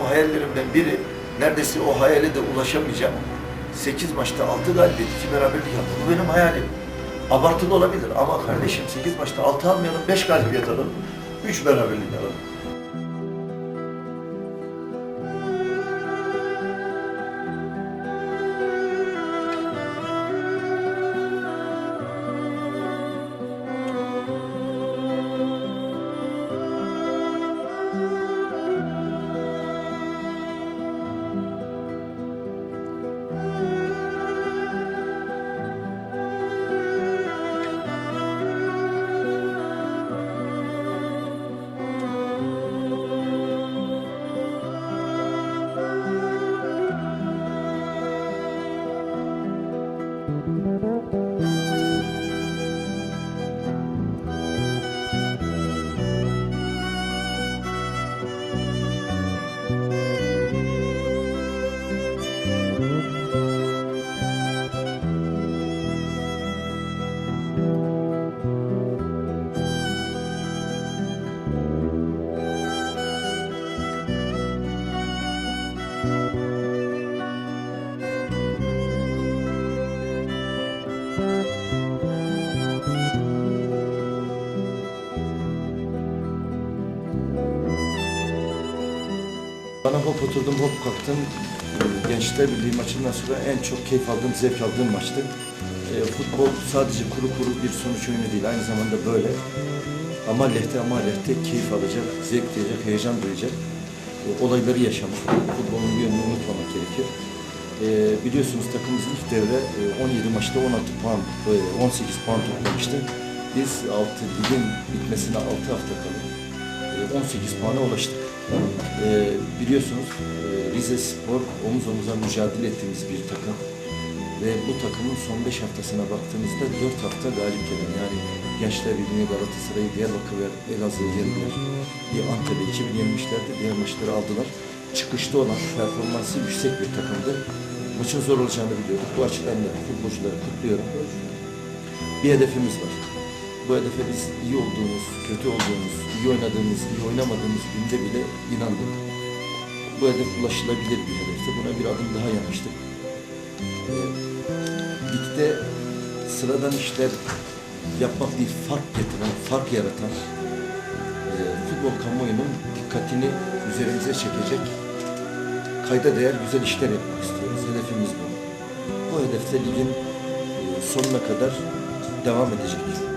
hayallerimden biri neredeyse o hayale de ulaşamayacağım. 8 maçta 6 galibiyet, 2 beraberlik yaptı. Bu benim hayalim. Abartılı olabilir ama kardeşim 8 maçta 6 almayalım, 5 galibiyet alalım, 3 beraberlik alalım. Bana hop oturdum, hop kalktım. Ee, Gençler Birliği maçından sonra en çok keyif aldığım, zevk aldığım maçtı. Ee, futbol sadece kuru kuru bir sonuç oyunu değil, aynı zamanda böyle. Ama lehte ama lehte keyif alacak, zevk duyacak, heyecan duyacak. Ee, olayları yaşamak, futbolun bir yönünü unutmamak gerekir. Ee, biliyorsunuz takımımızın ilk devre e, 17 maçta 16 puan, e, 18 puan toplamıştı. Biz 6 ligin bitmesine 6 hafta kala e, 18 puana ulaştık. E, biliyorsunuz Rize Spor omuz omuza mücadele ettiğimiz bir takım. Ve bu takımın son 5 haftasına baktığımızda 4 hafta galip gelen yani Gençler Birliği Galatasaray'ı Diyarbakır ve Elazığ'ı yendiler. Bir Antep'e 2-1 yenmişlerdi. Diğer maçları aldılar. Çıkışta olan performansı yüksek bir takımdı. Maçın zor olacağını biliyorduk. Bu açıdan da futbolcuları kutluyorum. Bir hedefimiz var. Bu hedefe biz iyi olduğumuz, kötü olduğumuz, iyi oynadığımız, iyi oynamadığımız günde bile inandık. Bu hedef ulaşılabilir bir hedefti. Buna bir adım daha yanaştık. Ligde sıradan işler yapmak değil, fark getiren, fark yaratan, e, futbol kamuoyunun dikkatini üzerimize çekecek, kayda değer güzel işler yapmak istiyoruz. Hedefimiz bu. Bu hedefte ligin e, sonuna kadar devam edecek.